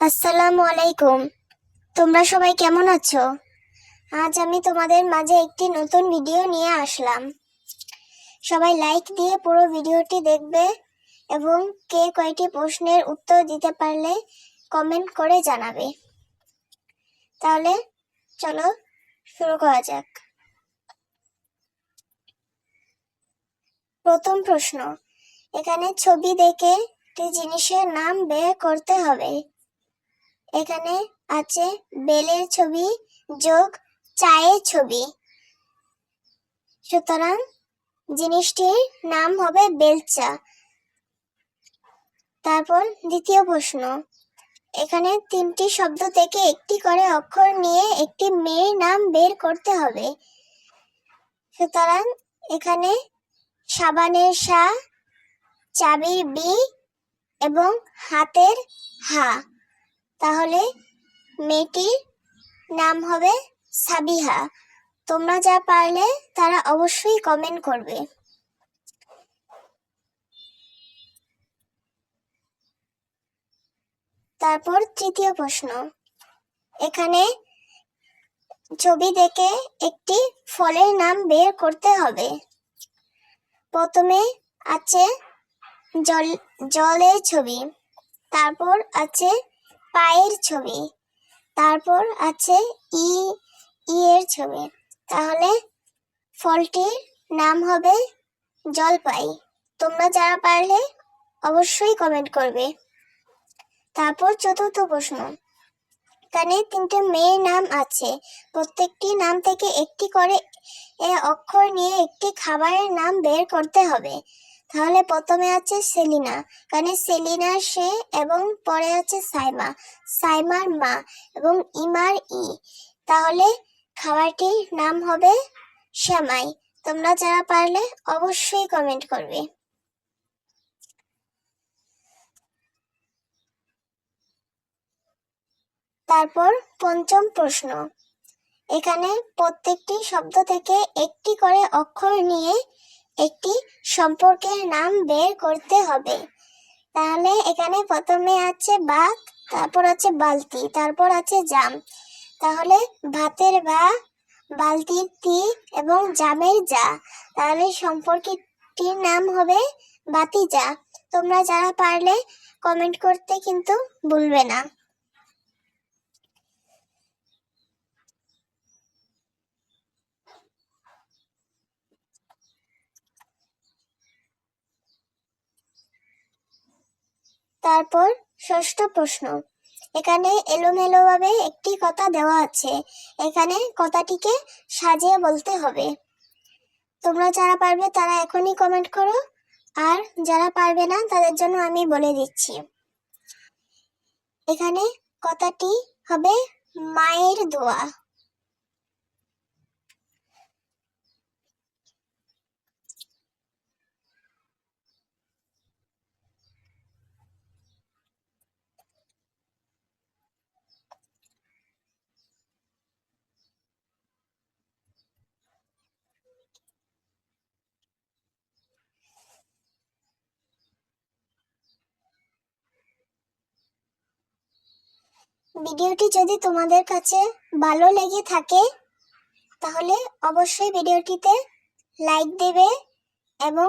আসসালামু আলাইকুম। তোমরা সবাই কেমন আছো? আজ আমি তোমাদের মাঝে একটি নতুন ভিডিও নিয়ে আসলাম। সবাই লাইক দিয়ে পুরো ভিডিওটি দেখবে এবং কে কয়টি প্রশ্নের উত্তর দিতে পারলে কমেন্ট করে জানাবে। তাহলে চলো শুরু করা যাক। প্রথম প্রশ্ন, এখানে ছবি দেখে একটি জিনিসের নাম বের করতে হবে। এখানে আছে বেলের ছবি যোগ চায়ের ছবি। সুতরাং জিনিসটির নাম হবে বেলচা। তারপর দ্বিতীয় প্রশ্ন। এখানে তিনটি শব্দ থেকে একটি করে অক্ষর নিয়ে একটি মেয়ের নাম বের করতে হবে। সুতরাং এখানে সাবানের সা, চাবির বি এবং হাতের হা। তাহলে মেয়েটির নাম হবে সাবিহা। তোমরা যা পারলে তারা অবশ্যই কমেন্ট করবে। তারপর তৃতীয় প্রশ্ন। এখানে ছবি দেখে একটি ফলের নাম বের করতে হবে। প্রথমে আছে জল জলের ছবি, তারপর আছে পায়ের ছবি। তারপর আছে ই ই এর ছবি। তাহলে ফলটির নাম হবে জলপাই। তোমরা যারা পারলে অবশ্যই কমেন্ট করবে। তারপর চতুর্থ প্রশ্ন। এখানে তিনটে মেয়ের নাম আছে। প্রত্যেকটি নাম থেকে একটি করে অক্ষর নিয়ে একটি খাবারের নাম বের করতে হবে। তাহলে প্রথমে আছে সেলিনা। এখানে সেলিনার সে এবং পরে আছে সাইমা। সাইমার মা এবং ইমার ই। তাহলে খাবারটির নাম হবে শ্যামাই। তোমরা যারা পারলে অবশ্যই কমেন্ট করবে। তারপর পঞ্চম প্রশ্ন। এখানে প্রত্যেকটি শব্দ থেকে একটি করে অক্ষর নিয়ে একটি সম্পর্কের নাম বের করতে হবে। তাহলে এখানে প্রথমে আছে বাঘ, তারপর আছে বালতি, তারপর আছে জাম। তাহলে ভাতের ভা বালতির তি এবং জামের যা তাহলে সম্পর্কটির নাম হবে বাতিজা তোমরা যারা পারলে কমেন্ট করতে কিন্তু ভুলবে না। তারপর ষষ্ঠ প্রশ্ন। এখানে এলোমেলোভাবে একটি কথা দেওয়া আছে। এখানে কথাটিকে সাজিয়ে বলতে হবে। তোমরা যারা পারবে তারা এখনই কমেন্ট করো। আর যারা পারবে না, তাদের জন্য আমি বলে দিচ্ছি। এখানে কথাটি হবে মায়ের দোয়া। ভিডিওটি যদি তোমাদের কাছে ভালো লেগে থাকে, তাহলে অবশ্যই ভিডিওটিতে লাইক দেবে এবং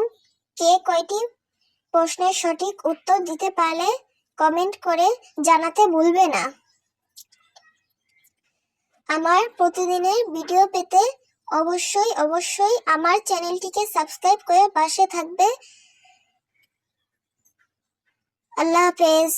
কে কয়টি প্রশ্নের সঠিক উত্তর দিতে পারলে কমেন্ট করে জানাতে ভুলবে না। আমার প্রতিদিনের ভিডিও পেতে অবশ্যই অবশ্যই আমার চ্যানেলটিকে সাবস্ক্রাইব করে পাশে থাকবে। আল্লাহ হাফেজ।